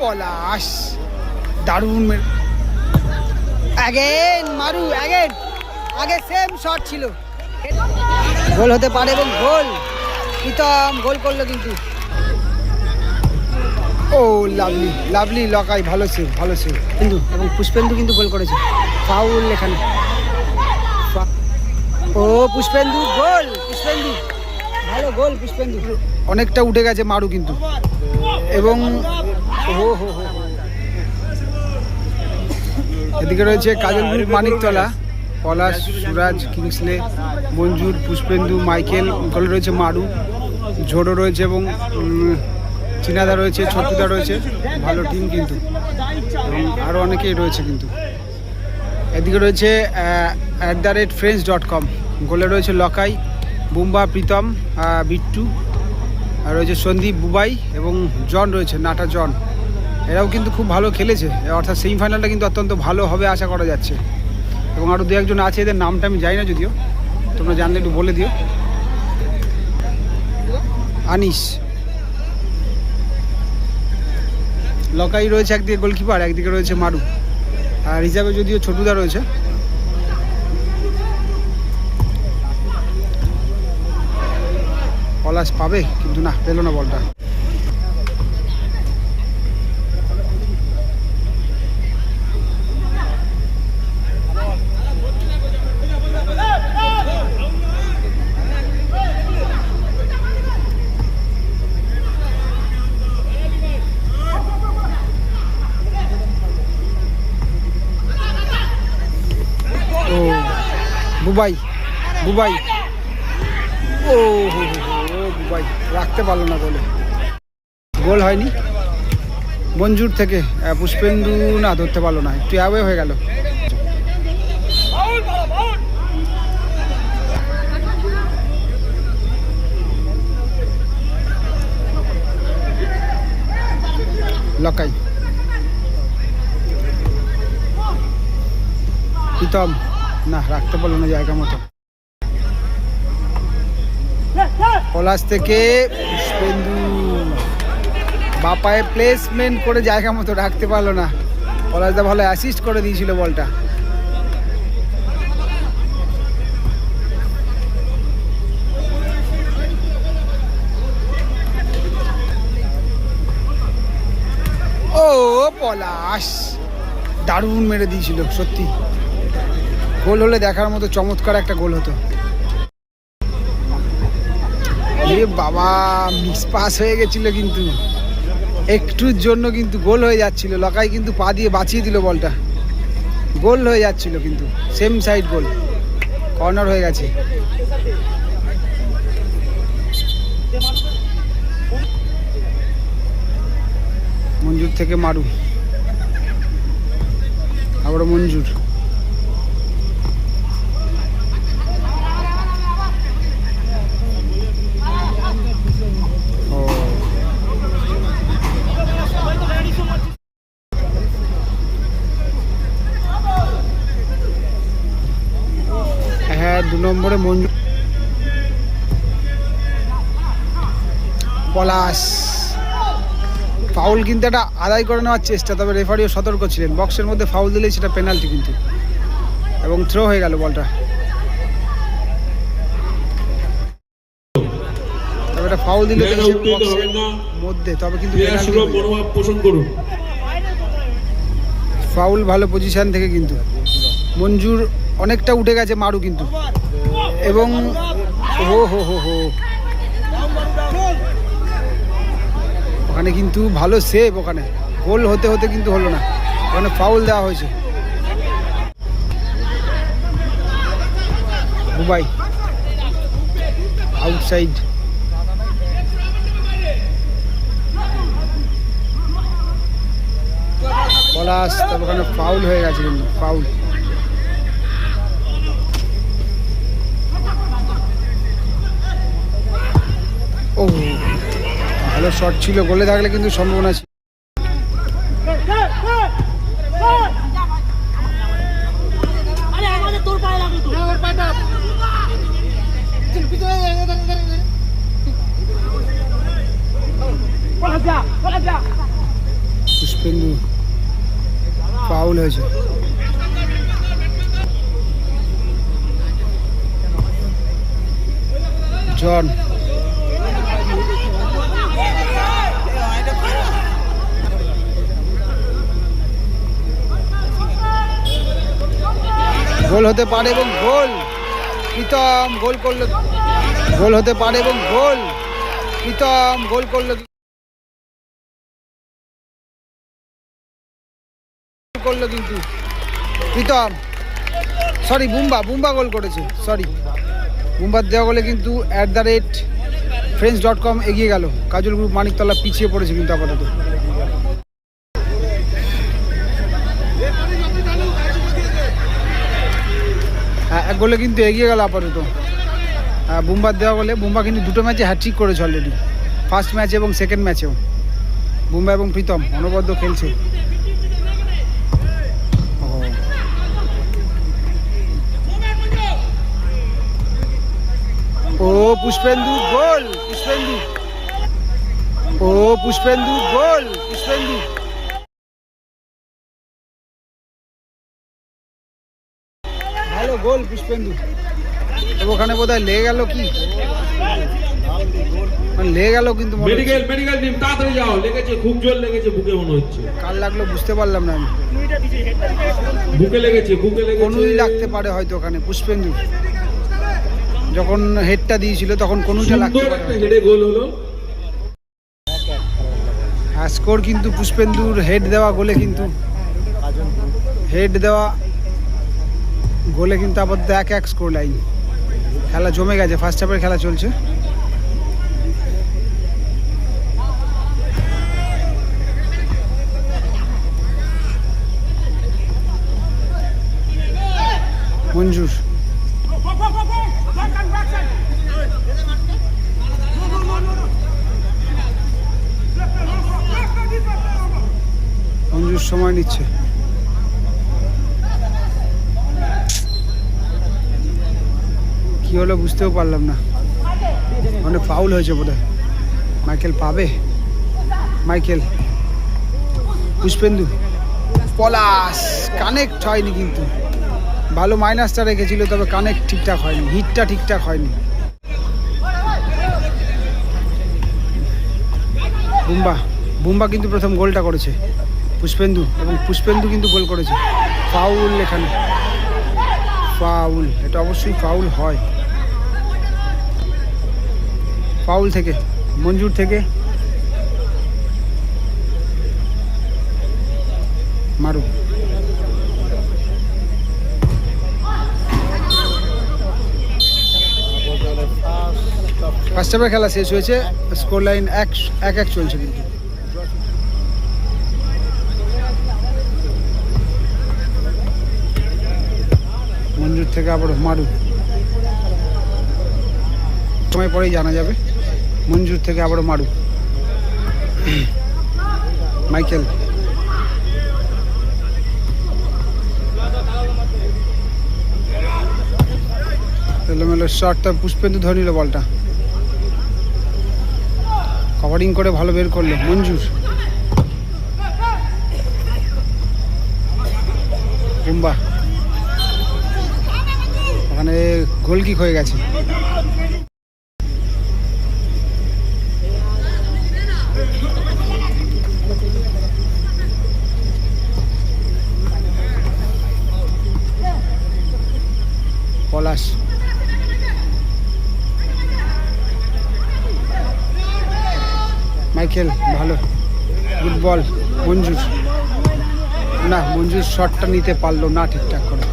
পলাশ দারুণ অ্যাগেন মারু অ্যাগেন আগে same shot ছিল। গোল হতে পারে এবং গোল। প্রীতম গোল করল কিন্তু। ও লাভলি লাভলি লকাই, ভালো সেভ ভালো সেভ কিন্তু, এবং পুষ্পেন্দু কিন্তু গোল করেছে। ফাউল এখানে। ও, পুষ্পেন্দু, গোল, পুষ্পেন্দু। ভালো গোল, পুষ্পেন্দু। অনেকটা উঠে গেছে মারু কিন্তু। এবং। এদিকে রয়েছে Kajal group Maniktala, Palash, Suraj, Kingsley, Manjur, Pushpendu, Michael গলে রয়েছে মারু, ঝোড়ো রয়েছে এবং চিনাদা রয়েছে ছোট্টুদা রয়েছে। ভালো টিম কিন্তু। এবং আরও অনেকেই রয়েছে কিন্তু। এদিকে রয়েছে at the rate friends dot com গোলে রয়েছে লকাই, বুম্বা, প্রীতম বিট্টু, আর রয়েছে সন্দীপ, বুবাই এবং জন রয়েছে, নাটা জন। এরাও কিন্তু খুব ভালো খেলেছে। অর্থাৎ সেমিফাইনালটা কিন্তু অত্যন্ত ভালো হবে আশা করা যাচ্ছে। এবং আরও দু একজন আছে, এদের নামটা আমি জানি না যদিও। তোমরা জানলে একটু বলে দিও। আনিস। লকাই রয়েছে একদিকে গোলকিপার একদিকে রয়েছে মারু। আর হিসাবে যদিও ছোটুদা রয়েছে। পলাশ পাবে, কিন্তু না, পেল না বলটা। বুবাই বুবাই। ও বুবাই, রাখতে পারল না গোলে গোল হয়নি। মঞ্জুর থেকে পুষ্পেন্দু না ধরতে পারল না, একটু অ্যাওয়ে হয়ে গেল। লকাই। প্রীতম। না, রাখতে পারল না জায়গা মতো। পলাশ থেকে বাপায় প্লেসমেন্ট করে জায়গা মতো রাখতে পারল না। পলাশদা ভালো অ্যাসিস্ট করে দিয়েছিল বলটা। ও পলাশ, দারুণ মেরে দিয়েছিল, সত্যি। গোল হলে দেখার মতো চমৎকার একটা গোল হতো। বাবা মিস পাস হয়ে গেছিল কিন্তু। একটুর জন্য কিন্তু গোল হয়ে যাচ্ছিল। লকাই কিন্তু পা দিয়ে বাঁচিয়ে দিল বলটা। গোল হয়ে যাচ্ছিল কিন্তু। সেম সাইড গোল। কর্নার হয়ে গেছে। মঞ্জুর থেকে মারু। আবার মঞ্জুর ও হ্যাঁ দু নম্বরে মঞ্জু। পলাশ। ফাউল কিন্তু একটা আদায় করে নেওয়ার চেষ্টা তবে রেফারিও সতর্ক ছিলেন। বক্সের মধ্যে ফাউল দিলেই সেটা পেনাল্টি কিন্তু। এবং থ্রো হয়ে গেল বলটা। তবে এটা দিলে মধ্যে তবে কিন্তু ফাউল ভালো পজিশন থেকে কিন্তু। মঞ্জুর অনেকটা উঠে গেছে মারু কিন্তু। এবং ও হো হো হো। ওখানে কিন্তু ভালো সেভ ওখানে। গোল হতে হতে কিন্তু হলো না। ওখানে ফাউল দেওয়া হয়েছে। দুবাই। আউটসাইড পলাশ তবে ওখানে ফাউল হয়ে গেছে কিন্তু ফাউল শট ছিল গোলে থাকলে কিন্তু সম্ভাবনা ছিল। পায়ে গোল হতে পারে এবং গোল। প্রীতম গোল করল গোল হতে পারে এবং গোল। প্রীতম গোল করল করল কিন্তু প্রীতম। সরি বুম্বা বুম্বা গোল করেছে। সরি বুম্বার দেওয়া গোলে কিন্তু at the rate friends dot com এগিয়ে গেল। কাজল গ্রুপ মানিকতলা পিছিয়ে পড়েছে কিন্তু আপাতত হ্যাঁ এক গোলে কিন্তু এগিয়ে গেল আপাতত। হ্যাঁ বুম্বার দেওয়া বলে বুম্বা কিন্তু দুটো ম্যাচে হ্যাট্রিক করেছে অলরেডি ফার্স্ট ম্যাচ এবং সেকেন্ড ম্যাচেও বুম্বা এবং প্রীতম অনবদ্য খেলছে। ও, পুষ্পেন্দু গোল, পুষ্পেন্দু। ও, পুষ্পেন্দু গোল, পুষ্পেন্দু। গোল পুষ্পেন্দু। ওখানে বোধহয় লেগে গেল কি? মানে লেগে গেল কিন্তু মেডিকেল মেডিকেল টিম তাড়াতাড়ি যাও। লেগেছে খুব জোর লেগেছে বুকে মনে হচ্ছে। কার লাগল বুঝতে পারলাম না আমি। বুকে লেগেছে বুকে লেগেছে। কোনুই লাগতে পারে হয়তো ওখানে পুষ্পেন্দু। যখন হেডটা দিয়েছিল তখন কোনুইটা লাগতে সুন্দর পারে হেডে গোল হলো। স্কোর কিন্তু পুষ্পেন্দুর হেড দেওয়া গোলে কিন্তু। হেড দেওয়া গোলে কিন্তু আপাতত এক এক স্কোর লাইন খেলা জমে গেছে ফার্স্ট হাফের খেলা চলছে। মঞ্জুর। মঞ্জুর সময় নিচ্ছে। কি হলো বুঝতেও পারলাম না। অনেক ফাউল হয়েছে বোধ মাইকেল পাবে? মাইকেল। পুষ্পেন্দু। পলাশ। কানেক্ট হয়নি কিন্তু। ভালো মাইনাসটা রেখেছিল, তবে কানেক্ট ঠিকঠাক হয়নি। হিটটা ঠিকঠাক হয়নি। বুম্বা। বুম্বা কিন্তু প্রথম গোলটা করেছে। পুষ্পেন্দু এবং পুষ্পেন্দু কিন্তু গোল করেছে। ফাউল এখানে। ফাউল এটা অবশ্যই ফাউল হয়। ফাউল থেকে, মঞ্জুর থেকে। মারু ফার্স্ট হাফের খেলা শেষ হয়েছে স্কোর লাইন এক এক এক চলছে কিন্তু। মঞ্জুর থেকে আবার মারু সময় পরেই জানা যাবে। মঞ্জুর থেকে আবারও মারু মাইকেল। এলোমেলো শটটা পুষ্পেন্দু ধরে নিল বলটা। কভারিং করে ভালো বের করল মঞ্জুর। ওখানে গোলকিক হয়ে গেছে। মাইকেল ভালো। Good ball Manjur. না, মঞ্জুর শটটা নিতে পারল না ঠিকঠাক করে।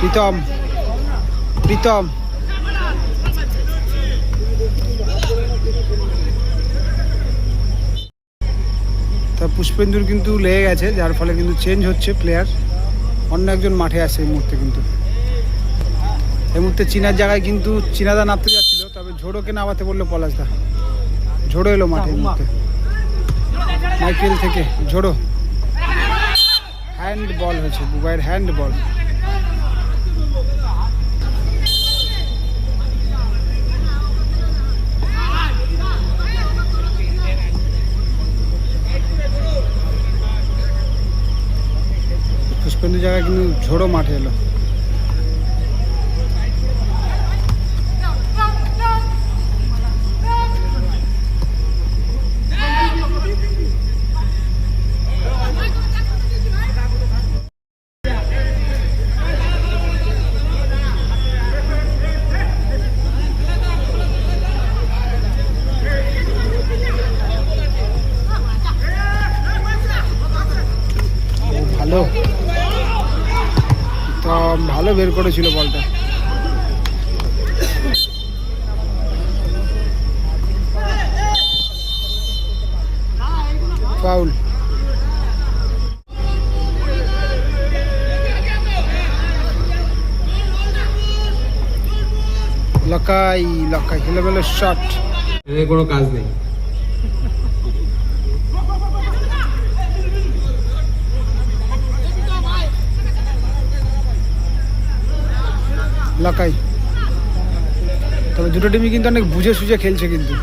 প্রীতম প্রীতম। তা পুষ্পেন্দুর কিন্তু লেগে গেছে, যার ফলে কিন্তু চেঞ্জ হচ্ছে প্লেয়ার অন্য একজন মাঠে আসে এই মুহূর্তে কিন্তু। এই মুহূর্তে চীনার জায়গায় কিন্তু চীনাদা নামতে যাচ্ছিল, তবে ঝোড়োকে নামাতে বলল পলাশদা ঝোড়ো এলো মাঠে এই মুহূর্তে। মাইকেল থেকে ঝোড়ো। হ্যান্ড বল হয়েছে বুবাইয়ের হ্যান্ড বল পুষ্পেন্দু জায়গায় কিন্তু ঝোড়ো মাঠে এলো। ভালো বের করেছিল বলটা। ফাউল। লকাই লকাই খেলে শট কোনো কাজ নেই। লকাই। তবে দুটো টিমই কিন্তু অনেক বুঝে সুঝে খেলছে কিন্তু।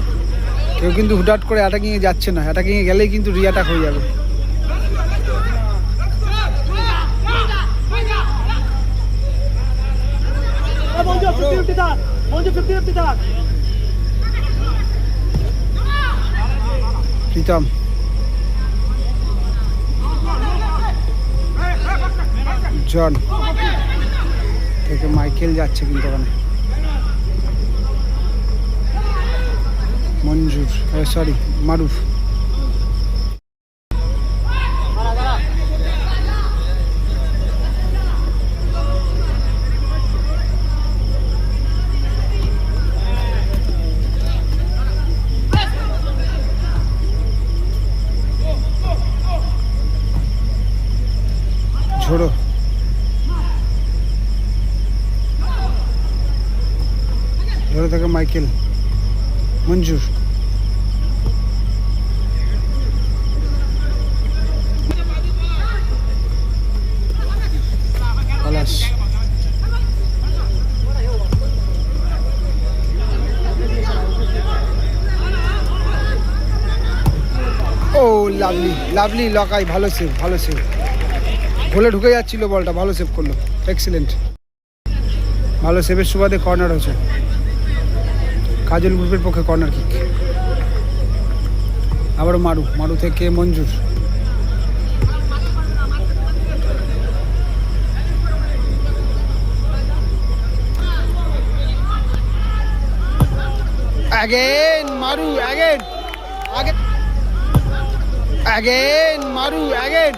কেউ কিন্তু হুটহাট করে অ্যাটাকিংয়ে যাচ্ছে না। অ্যাটাকিংয়ে গেলেই কিন্তু রিঅ্যাটাক হয়ে যাবে। প্রীতম। জন। থেকে মাইকেল যাচ্ছে কিন্তু ওখানে। মঞ্জুর সরি মারুফ। ঝোড়ো থাকে মাইকেল। মঞ্জুর। ও, লাভলি লাভলি, লকাই, ভালো সেভ ভালো সেভ গোলে ঢুকে যাচ্ছিল বলটা, ভালো সেভ করল। এক্সিলেন্ট ভালো সেভের সুবাদে কর্নার হয়েছে। কাজল গ্রুপের পক্ষে কর্নার কিক। আবারও মারু মারু থেকে Manjur. Again Maru again again Maru again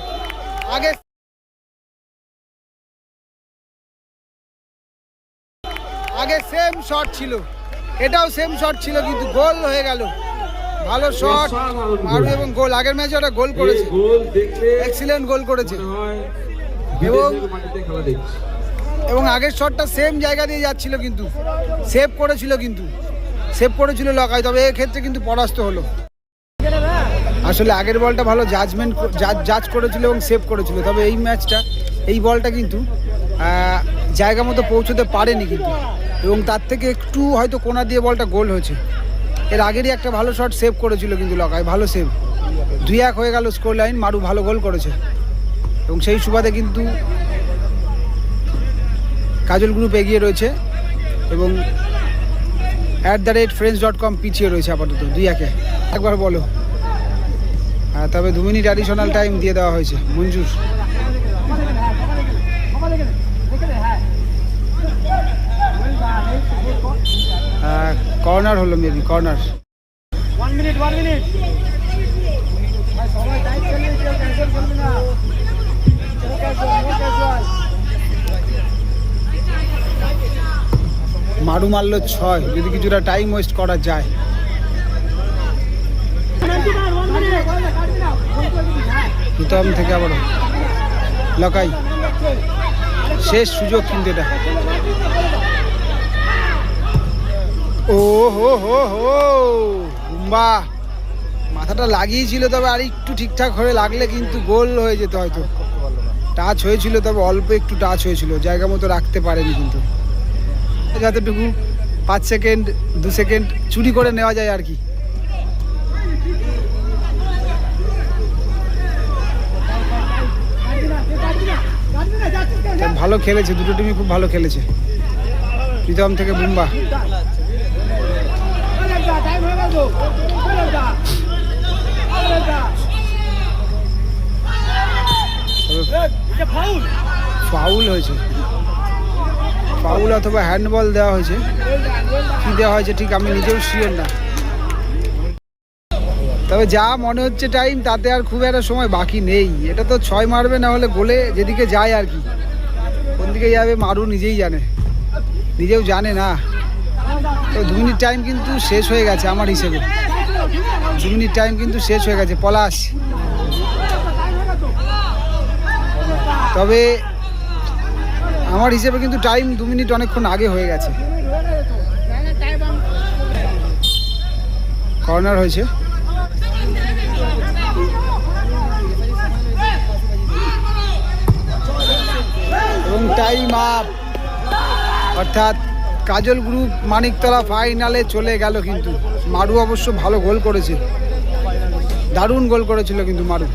আগে আগে সেম শট ছিল। এটাও সেম শট ছিল কিন্তু গোল হয়ে গেল। ভালো শট মারু এবং গোল আগের ম্যাচে ওটা গোল করেছে। এক্সিলেন্ট গোল করেছে। এবং- এবং আগের শটটা সেম জায়গা দিয়ে যাচ্ছিল কিন্তু। সেভ করেছিল কিন্তু। সেভ করেছিল লকাই তবে এক্ষেত্রে কিন্তু পরাস্ত হলো। আসলে আগের বলটা ভালো জাজমেন্ট জাজ করেছিল এবং সেভ করেছিল। তবে এই ম্যাচটা এই বলটা কিন্তু জায়গা মতো পৌঁছতে পারেনি কিন্তু। এবং তার থেকে একটু হয়তো কোনা দিয়ে বলটা গোল হয়েছে। এর আগেরই একটা ভালো শট সেভ করেছিল কিন্তু লকাই, ভালো সেভ দুই এক হয়ে গেল স্কোর লাইন মারু ভালো গোল করেছে। এবং সেই সুবাদে কিন্তু কাজল গ্রুপ এগিয়ে রয়েছে এবং at the rate friends dot com পিছিয়ে রয়েছে আপাতত দুই একে একবার বলো। তবে দু মিনিট অ্যাডিশনাল টাইম দিয়ে দেওয়া হয়েছে, মঞ্জুর। কর্নার হলো maybe corner. One minute one minute. Maru মারলো ছয় যদি কিছুটা টাইম ওয়েস্ট করা যায়। প্রীতম থেকে আবার লকাই শেষ সুযোগ কিন্তু এটা। ও হো হো হো মাথাটা লাগিয়েছিল তবে আর একটু ঠিকঠাক হয়ে লাগলে কিন্তু গোল হয়ে যেত হয়তো। টাচ হয়েছিল তবে অল্প একটু টাচ হয়েছিল, জায়গা মতো রাখতে পারেনি কিন্তু। যতটুকু পাঁচ সেকেন্ড, দু সেকেন্ড চুরি করে নেওয়া যায় আর কি। ভালো খেলেছে, দুটো টিমই খুব ভালো খেলেছে। প্রীতম থেকে বুম্বা ফাউল হয়েছে। ফাউল অথবা হ্যান্ডবল দেওয়া হয়েছে। কি দেওয়া হয়েছে ঠিক আমি নিজেও শিওর না। তবে যা মনে হচ্ছে টাইম তাতে আর খুব একটা সময় বাকি নেই। এটা তো ছয় মারবে, না হলে গোলে যেদিকে যায় আর কি। কোন দিকে যাবে মারু নিজেই জানে। নিজেও জানে না। তো দু মিনিট টাইম কিন্তু শেষ হয়ে গেছে আমার হিসেবে। দু মিনিট টাইম কিন্তু শেষ হয়ে গেছে, পলাশ। তবে আমার হিসেবে কিন্তু টাইম দু মিনিট অনেকক্ষণ আগে হয়ে গেছে। কর্নার হয়েছে। এবং টাইম আপ অর্থাৎ কাজল গ্রুপ মানিকতলা ফাইনালে চলে গেল কিন্তু। মারু অবশ্য ভালো গোল করেছে দারুণ গোল করেছিল কিন্তু মারু।